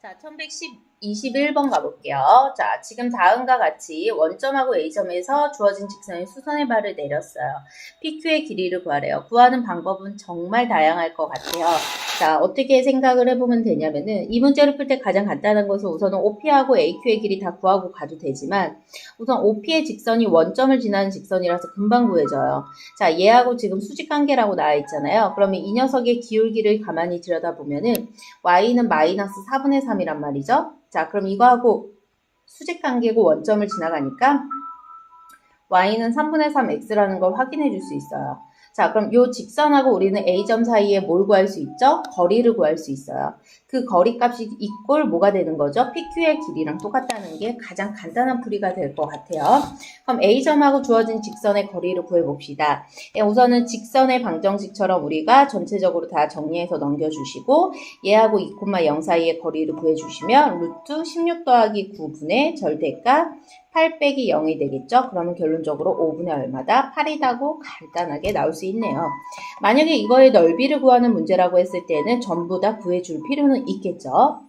자, 1121번 가볼게요. 자, 지금 다음과 같이 원점하고 A점에서 주어진 직선이 수선의 발을 내렸어요. PQ의 길이를 구하래요. 구하는 방법은 정말 다양할 것 같아요. 자, 어떻게 생각을 해보면 되냐면은 이 문제를 풀 때 가장 간단한 것은 우선은 OP하고 AQ의 길이 다 구하고 가도 되지만 우선 OP의 직선이 원점을 지나는 직선이라서 금방 구해져요. 자, 얘하고 지금 수직 관계라고 나와 있잖아요. 그러면 이 녀석의 기울기를 가만히 들여다보면은 y는 마이너스 4분의 3이란 말이죠. 자, 그럼 이거하고 수직 관계고 원점을 지나가니까 y는 3분의 3x라는 걸 확인해 줄 수 있어요. 자, 그럼 요 직선하고 우리는 a점 사이에 뭘 구할 수 있죠? 거리를 구할 수 있어요. 그 거리 값이 이꼴 뭐가 되는 거죠? PQ의 길이랑 똑같다는 게 가장 간단한 풀이가 될 것 같아요. 그럼 a점하고 주어진 직선의 거리를 구해봅시다. 예, 우선은 직선의 방정식처럼 우리가 전체적으로 다 정리해서 넘겨주시고 얘하고 2,0 사이의 거리를 구해주시면 루트 16 더하기 9분의 절대값 8 빼기 0이 되겠죠? 그러면 결론적으로 5분의 얼마다? 8이다고 간단하게 나올 수 있네요. 만약에 이거의 넓이를 구하는 문제라고 했을 때는 전부 다 구해줄 필요는 있겠죠?